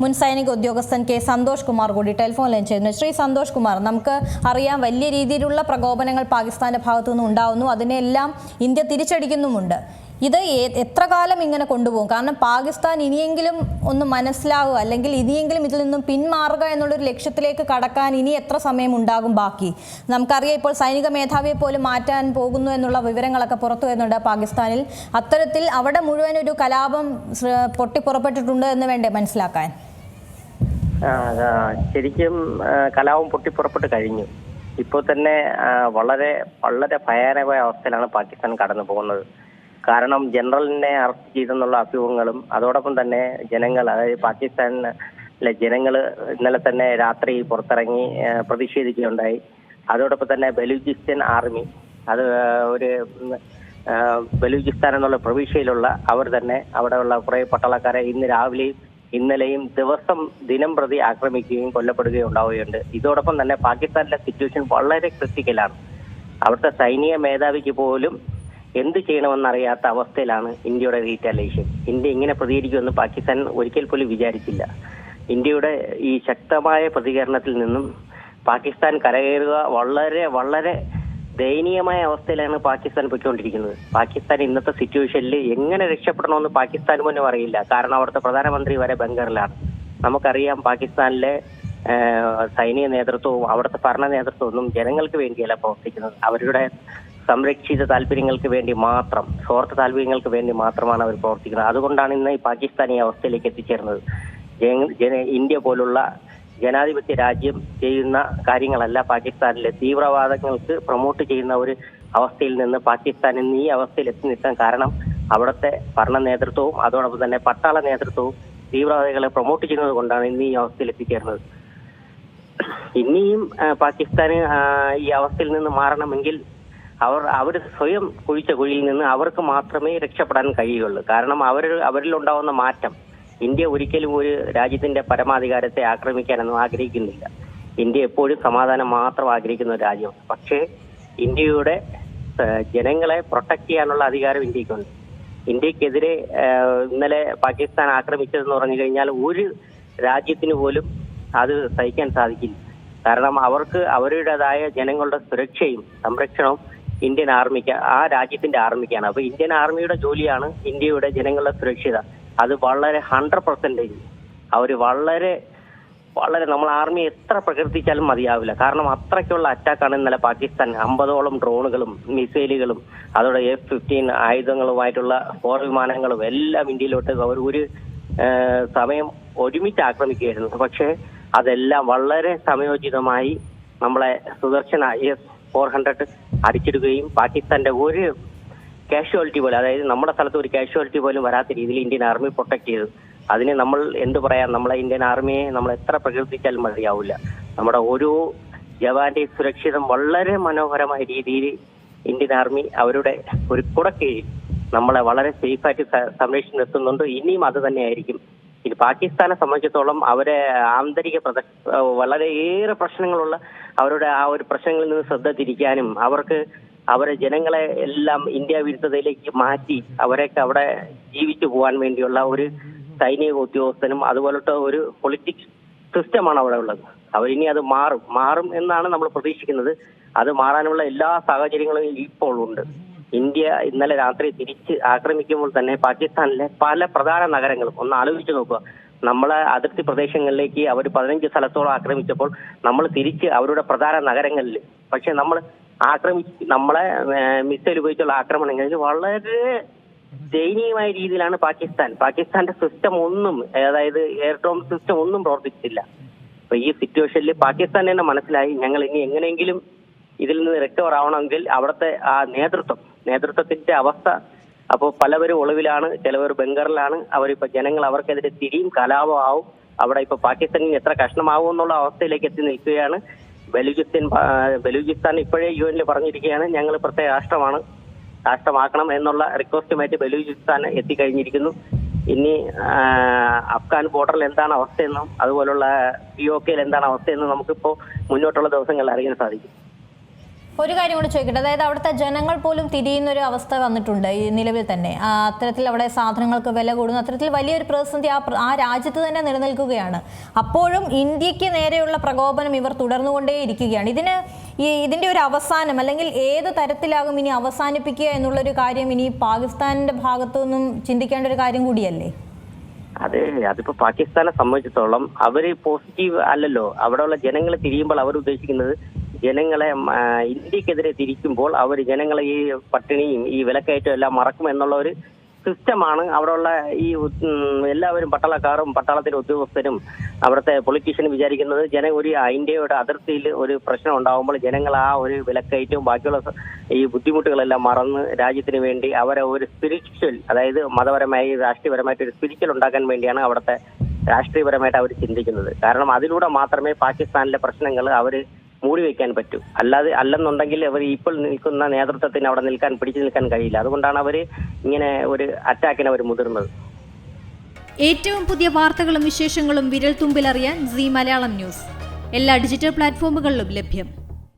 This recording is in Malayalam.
മുൻ സൈനിക ഉദ്യോഗസ്ഥൻ കെ സന്തോഷ് കുമാർ കൂടി ടെലിഫോൺ ലൈൻ ചെയ്യുന്നു ശ്രീ സന്തോഷ് കുമാർ നമുക്ക് അറിയാം വലിയ രീതിയിലുള്ള പ്രകോപനങ്ങൾ പാകിസ്ഥാന്റെ ഭാഗത്തു നിന്ന് ഉണ്ടാവുന്നു. അതിനെല്ലാം ഇന്ത്യ തിരിച്ചടിക്കുന്നുമുണ്ട്. ഇത് എത്ര കാലം ഇങ്ങനെ കൊണ്ടുപോകും? കാരണം പാകിസ്ഥാൻ ഇനിയെങ്കിലും ഒന്ന് മനസ്സിലാവുക അല്ലെങ്കിൽ ഇനിയെങ്കിലും ഇതിൽ നിന്നും പിന്മാറുക എന്നുള്ളൊരു ലക്ഷ്യത്തിലേക്ക് കടക്കാൻ ഇനി എത്ര സമയം ഉണ്ടാകും ബാക്കി? നമുക്കറിയാം ഇപ്പോൾ സൈനിക മേധാവിയെ പോലും മാറ്റാൻ പോകുന്നു എന്നുള്ള വിവരങ്ങളൊക്കെ പുറത്തു വരുന്നുണ്ട് പാകിസ്ഥാനിൽ. അത്തരത്തിൽ അവിടെ മുഴുവൻ ഒരു കലാപം പൊട്ടിപ്പുറപ്പെട്ടിട്ടുണ്ട് എന്ന് വേണ്ടേ മനസ്സിലാക്കാൻ? ശരിക്കും കലാപം പൊട്ടിപ്പുറപ്പെട്ട് കഴിഞ്ഞു. ഇപ്പോൾ തന്നെ വളരെ വളരെ ഭയാനകമായ അവസ്ഥയിലാണ് പാകിസ്ഥാൻ കടന്നു പോകുന്നത്. കാരണം ജനറലിനെ അറസ്റ്റ് ചെയ്തെന്നുള്ള അഭ്യൂഹങ്ങളും അതോടൊപ്പം തന്നെ ജനങ്ങൾ അതായത് പാകിസ്ഥാനിലെ ജനങ്ങൾ ഇന്നലെ തന്നെ രാത്രി പുറത്തിറങ്ങി പ്രതിഷേധിക്കുകയുണ്ടായി. അതോടൊപ്പം തന്നെ ബലൂചിസ്ഥാൻ ആർമി അത് ഒരു ബലൂചിസ്ഥാൻ എന്നുള്ള പ്രവിശ്യയിലുള്ള അവർ തന്നെ അവിടെയുള്ള കുറെ പട്ടാളക്കാരെ ഇന്ന് രാവിലെയും ഇന്നലെയും ദിവസം ദിനം പ്രതി ആക്രമിക്കുകയും കൊല്ലപ്പെടുകയും ഉണ്ടാവുകയുണ്ട്. ഇതോടൊപ്പം തന്നെ പാകിസ്ഥാനിലെ സിറ്റുവേഷൻ വളരെ ക്രിട്ടിക്കലാണ് അവിടുത്തെ സൈനിക മേധാവിക്ക് പോലും എന്ത് ചെയ്യണമെന്നറിയാത്ത അവസ്ഥയിലാണ് ഇന്ത്യയുടെ റീറ്റാലേഷൻ ഇന്ത്യ ഇങ്ങനെ പ്രതികരിക്കുമെന്ന് പാകിസ്ഥാൻ ഒരിക്കൽ പോലും വിചാരിച്ചില്ല. ഇന്ത്യയുടെ ഈ ശക്തമായ പ്രതികരണത്തിൽ നിന്നും പാകിസ്ഥാൻ കരകയറുക വളരെ വളരെ ദയനീയമായ അവസ്ഥയിലാണ് പാകിസ്ഥാൻ പോയിക്കൊണ്ടിരിക്കുന്നത്. പാകിസ്ഥാൻ ഇന്നത്തെ സിറ്റുവേഷനിൽ എങ്ങനെ രക്ഷപ്പെടണമെന്ന് പാകിസ്ഥാൻ പോലും അറിയില്ല. കാരണം അവിടുത്തെ പ്രധാനമന്ത്രി വരെ ബംഗാറിലാണ് നമുക്കറിയാം പാകിസ്ഥാനിലെ സൈനിക നേതൃത്വവും അവിടുത്തെ ഭരണ നേതൃത്വവും ഒന്നും ജനങ്ങൾക്ക് വേണ്ടിയല്ല പ്രവർത്തിക്കുന്നത്. അവരുടെ സംരക്ഷിത താല്പര്യങ്ങൾക്ക് വേണ്ടി മാത്രം സ്വാർത്ഥ താല്പര്യങ്ങൾക്ക് വേണ്ടി മാത്രമാണ് അവർ പ്രവർത്തിക്കുന്നത്. അതുകൊണ്ടാണ് ഇന്ന് ഈ പാകിസ്ഥാൻ ഈ അവസ്ഥയിലേക്ക് എത്തിച്ചേർന്നത്. ഇന്ത്യ പോലുള്ള ജനാധിപത്യ രാജ്യം ചെയ്യുന്ന കാര്യങ്ങളല്ല. പാകിസ്ഥാനിലെ തീവ്രവാദങ്ങൾക്ക് പ്രൊമോട്ട് ചെയ്യുന്ന ഒരു അവസ്ഥയിൽ നിന്ന് പാകിസ്ഥാൻ ഇന്ന് ഈ അവസ്ഥയിൽ എത്തി നിൽക്കാൻ കാരണം അവിടുത്തെ ഭരണ നേതൃത്വവും അതോടൊപ്പം തന്നെ പട്ടാള നേതൃത്വവും തീവ്രവാദികളെ പ്രൊമോട്ട് ചെയ്യുന്നത് കൊണ്ടാണ് ഇന്ന് ഈ അവസ്ഥയിൽ എത്തിച്ചേർന്നത്. ഇനിയും പാകിസ്ഥാന് ഈ അവസ്ഥയിൽ നിന്ന് മാറണമെങ്കിൽ അവർ അവർ സ്വയം കുഴിച്ച കുഴിയിൽ നിന്ന് അവർക്ക് മാത്രമേ രക്ഷപ്പെടാൻ കഴിയുള്ളൂ കാരണം അവർ അവരിലുണ്ടാവുന്ന മാറ്റം ഇന്ത്യ ഒരിക്കലും ഒരു രാജ്യത്തിന്റെ പരമാധികാരത്തെ ആക്രമിക്കാനൊന്നും ആഗ്രഹിക്കുന്നില്ല. ഇന്ത്യ എപ്പോഴും സമാധാനം മാത്രം ആഗ്രഹിക്കുന്ന ഒരു രാജ്യമാണ്. പക്ഷേ ഇന്ത്യയുടെ ജനങ്ങളെ പ്രൊട്ടക്ട് ചെയ്യാനുള്ള അധികാരം ഇന്ത്യക്കുണ്ട് ഇന്ത്യക്കെതിരെ ഇന്നലെ പാകിസ്ഥാൻ ആക്രമിച്ചതെന്ന് പറഞ്ഞു കഴിഞ്ഞാൽ ഒരു രാജ്യത്തിന് പോലും അത് സഹിക്കാൻ സാധിക്കില്ല. കാരണം അവർക്ക് അവരുടേതായ ജനങ്ങളുടെ സുരക്ഷയും സംരക്ഷണവും ഇന്ത്യൻ ആർമിക്ക് ആ രാജ്യത്തിന്റെ ആർമിക്കാണ്. അപ്പൊ ഇന്ത്യൻ ആർമിയുടെ ജോലിയാണ് ഇന്ത്യയുടെ ജനങ്ങളുടെ സുരക്ഷിത അത് വളരെ ഹൺഡ്രഡ് പെർസെന്റേജ് അവർ വളരെ വളരെ നമ്മൾ ആർമി എത്ര പ്രകീർത്തിച്ചാലും മതിയാവില്ല. കാരണം അത്രയ്ക്കുള്ള അറ്റാക്കാണ് ഇന്നലെ പാകിസ്ഥാൻ. അമ്പതോളം ഡ്രോണുകളും മിസൈലുകളും അതോടെ എഫ് ഫിഫ്റ്റീൻ ആയുധങ്ങളുമായിട്ടുള്ള പോർ വിമാനങ്ങളും എല്ലാം ഇന്ത്യയിലോട്ട് അവർ ഒരു സമയം ഒരുമിച്ച് ആക്രമിക്കുകയായിരുന്നു. പക്ഷേ അതെല്ലാം വളരെ സമയോചിതമായി നമ്മളെ സുദർശന എസ് ഫോർ ഹൺഡ്രഡ് അടിച്ചിടുകയും പാകിസ്ഥാന്റെ ഒരു കാഷ്വാലിറ്റി പോലും അതായത് നമ്മുടെ സ്ഥലത്ത് ഒരു കാഷ്വാലിറ്റി പോലും വരാത്ത രീതിയിൽ ഇന്ത്യൻ ആർമി പ്രൊട്ടക്ട് ചെയ്തു. അതിന് നമ്മൾ എന്ത് പറയാം? നമ്മളെ ഇന്ത്യൻ ആർമിയെ നമ്മൾ എത്ര പ്രകീർത്തിച്ചാലും മതിയാവില്ല നമ്മുടെ ഓരോ ജവാന്റെ സുരക്ഷിതം വളരെ മനോഹരമായ രീതിയിൽ ഇന്ത്യൻ ആർമി അവരുടെ ഒരു കുടക്കീഴിൽ നമ്മളെ വളരെ സേഫായിട്ട് സംരക്ഷണം നിർത്തുന്നുണ്ട്. ഇനിയും അത് തന്നെയായിരിക്കും. ഇത് പാകിസ്ഥാനെ സംബന്ധിച്ചിടത്തോളം അവരെ ആന്തരിക പ്രദ വളരെയേറെ പ്രശ്നങ്ങളുള്ള അവരുടെ ആ ഒരു പ്രശ്നങ്ങളിൽ നിന്ന് ശ്രദ്ധ തിരിക്കാനും അവർക്ക് അവരെ ജനങ്ങളെ എല്ലാം ഇന്ത്യ വിരുദ്ധതയിലേക്ക് മാറ്റി അവരെയൊക്കെ അവിടെ ജീവിച്ചു പോകാൻ വേണ്ടിയുള്ള ഒരു സൈനിക ഉദ്യോഗസ്ഥനും അതുപോലത്തെ ഒരു പൊളിറ്റിക്സ് സിസ്റ്റമാണ് അവിടെ ഉള്ളത്. അവരിനി അത് മാറും. മാറും എന്നാണ് നമ്മൾ പ്രതീക്ഷിക്കുന്നത്. അത് മാറാനുള്ള എല്ലാ സാഹചര്യങ്ങളും ഇപ്പോൾ ഉണ്ട്. ഇന്ത്യ ഇന്നലെ രാത്രി തിരിച്ച് ആക്രമിക്കുമ്പോൾ തന്നെ പാകിസ്ഥാനിലെ പല പ്രധാന നഗരങ്ങളും ഒന്ന് ആലോചിച്ച് നോക്കുക. നമ്മളെ അതിർത്തി പ്രദേശങ്ങളിലേക്ക് അവർ പതിനഞ്ച് സ്ഥലത്തോളം ആക്രമിച്ചപ്പോൾ നമ്മൾ തിരിച്ച് അവരുടെ പ്രധാന നഗരങ്ങളിൽ പക്ഷെ നമ്മൾ ആക്രമിച്ച് നമ്മളെ മിസൈൽ ഉപയോഗിച്ചുള്ള ആക്രമണങ്ങളിൽ വളരെ ദയനീയമായ രീതിയിലാണ് പാകിസ്ഥാൻ. പാകിസ്ഥാന്റെ സിസ്റ്റം ഒന്നും അതായത് എയർഡ്രോം സിസ്റ്റം ഒന്നും പ്രവർത്തിച്ചിട്ടില്ല. അപ്പൊ ഈ സിറ്റുവേഷനിൽ പാകിസ്ഥാൻ തന്നെ മനസ്സിലായി. ഞങ്ങൾ ഇനി എങ്ങനെയെങ്കിലും ഇതിൽ നിന്ന് റിക്കവർ ആവണമെങ്കിൽ അവിടുത്തെ ആ നേതൃത്വം നേതൃത്വത്തിന്റെ അവസ്ഥ അപ്പോൾ പലവരും ഒളിവിലാണ് ചിലവർ ബംഗാറിലാണ്. അവരിപ്പോ ജനങ്ങൾ അവർക്കെതിരെ തിരിയും കലാപമാവും അവിടെ ഇപ്പൊ പാകിസ്ഥാനിൽ എത്ര കഷ്ണമാവും എന്നുള്ള അവസ്ഥയിലേക്ക് എത്തി നിൽക്കുകയാണ്. ബലൂചിസ്ഥാൻ ബലൂചിസ്ഥാൻ ഇപ്പോഴേ യു എനിൽ പറഞ്ഞിരിക്കുകയാണ് ഞങ്ങൾ പ്രത്യേക രാഷ്ട്രമാണ് രാഷ്ട്രമാക്കണം എന്നുള്ള റിക്വസ്റ്റുമായിട്ട് ബലൂചിസ്ഥാൻ എത്തിക്കഴിഞ്ഞിരിക്കുന്നു. ഇനി അഫ്ഗാൻ ബോർഡറിൽ എന്താണ് അവസ്ഥയെന്നും അതുപോലുള്ള പി ഒ കെയിൽ എന്താണ് അവസ്ഥയെന്നും നമുക്കിപ്പോൾ മുന്നോട്ടുള്ള ദിവസങ്ങളിൽ അറിയാൻ സാധിക്കും. ഒരു കാര്യം കൂടെ ചോദിക്കട്ടെ. അതായത് അവിടുത്തെ ജനങ്ങൾ പോലും തിരിയുന്ന ഒരു അവസ്ഥ വന്നിട്ടുണ്ട് ഈ നിലവിൽ തന്നെ. അത്തരത്തിൽ അവിടെ സാധനങ്ങൾക്ക് വില കൂടുന്നു. അത്തരത്തിൽ വലിയൊരു പ്രതിസന്ധി ആ ആ രാജ്യത്ത് തന്നെ നിലനിൽക്കുകയാണ്. അപ്പോഴും ഇന്ത്യയ്ക്ക് നേരെയുള്ള പ്രകോപനം ഇവർ തുടർന്നുകൊണ്ടേ ഇരിക്കുകയാണ്. ഇതിന് ഈ ഇതിന്റെ ഒരു അവസാനം അല്ലെങ്കിൽ ഏത് തരത്തിലാകും ഇനി അവസാനിപ്പിക്കുക എന്നുള്ളൊരു കാര്യം ഇനി പാകിസ്ഥാനിന്റെ ഭാഗത്തു നിന്നും ചിന്തിക്കേണ്ട ഒരു കാര്യം കൂടിയല്ലേ? അതെ അതിപ്പോ പാകിസ്ഥാനെ സംബന്ധിച്ചിടത്തോളം അവർ പോസിറ്റീവ് അല്ലല്ലോ. അവിടെയുള്ള ജനങ്ങൾ തിരിയുമ്പോൾ അവർ ഉദ്ദേശിക്കുന്നത് ജനങ്ങളെ ഇന്ത്യക്കെതിരെ തിരിക്കുമ്പോൾ അവർ ജനങ്ങളെ ഈ പട്ടിണിയും ഈ വിലക്കയറ്റവും എല്ലാം മറക്കും എന്നുള്ള ഒരു സിസ്റ്റമാണ് അവിടെയുള്ള ഈ എല്ലാവരും പട്ടാളക്കാരും പട്ടാളത്തിലെ ഉദ്യോഗസ്ഥരും അവിടുത്തെ പൊളിറ്റീഷ്യനും വിചാരിക്കുന്നത് ജന ഒരു ഇന്ത്യയുടെ അതിർത്തിയിൽ ഒരു പ്രശ്നം ഉണ്ടാകുമ്പോൾ ജനങ്ങൾ ആ ഒരു വിലക്കയറ്റവും ബാക്കിയുള്ള ഈ ബുദ്ധിമുട്ടുകളെല്ലാം മറന്ന് രാജ്യത്തിന് വേണ്ടി അവരെ ഒരു സ്പിരിച്വൽ അതായത് മതപരമായി രാഷ്ട്രീയപരമായിട്ട് ഒരു സ്പിരിച്വൽ ഉണ്ടാക്കാൻ വേണ്ടിയാണ് അവിടുത്തെ രാഷ്ട്രീയപരമായിട്ട് അവർ ചിന്തിക്കുന്നത്. കാരണം അതിലൂടെ മാത്രമേ പാകിസ്ഥാനിലെ പ്രശ്നങ്ങൾ അവർ മൂടി വെക്കാൻ പറ്റൂ. അല്ലാതെ അല്ലെന്നുണ്ടെങ്കിൽ അവർ ഇപ്പോൾ നിൽക്കുന്ന നേതൃത്വത്തിന് അവിടെ നിൽക്കാൻ പിടിച്ചു നിൽക്കാൻ കഴിയില്ല. അതുകൊണ്ടാണ് അവർ ഇങ്ങനെ ഒരു അറ്റാക്കിന് അവർ മുതിർന്നത്. ഏറ്റവും പുതിയ വാർത്തകളും വിശേഷങ്ങളും വിരൽ തുമ്പിലറിയാൻ സി മലയാളം ന്യൂസ്. എല്ലാ ഡിജിറ്റൽ പ്ലാറ്റ്ഫോമുകളിലും ലഭ്യം.